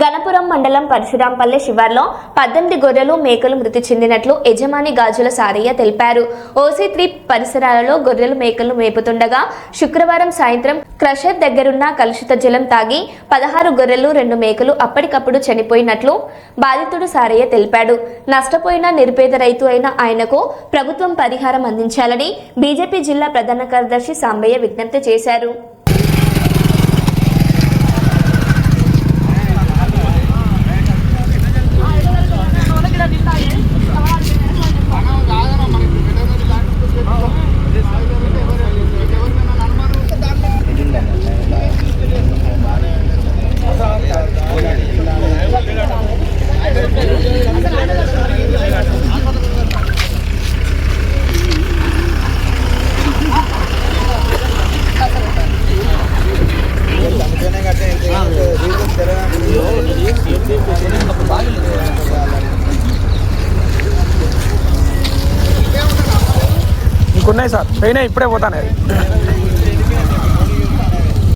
గణపురం మండలం పరశురాంపల్లె శివార్లో పద్దెనిమిది గొర్రెలు మేకలు మృతి చెందినట్లు యజమాని గాజుల సారయ్య తెలిపారు. ఓసీ త్రీ పరిసరాలలో గొర్రెలు మేకలు మేపుతుండగా శుక్రవారం సాయంత్రం క్రషర్ దగ్గరున్న కలుషిత జలం తాగి పదహారు గొర్రెలు రెండు మేకలు అప్పటికప్పుడు చనిపోయినట్లు బాధితుడు సారయ్య తెలిపాడు. నష్టపోయిన నిరుపేద రైతు అయిన ఆయనకు ప్రభుత్వం పరిహారం అందించాలని బీజేపీ జిల్లా ప్రధాన కార్యదర్శి సాంబయ్య విజ్ఞప్తి చేశారు. ఇంకున్నాయి సార్. పోయినాయి ఇప్పుడే పోతానే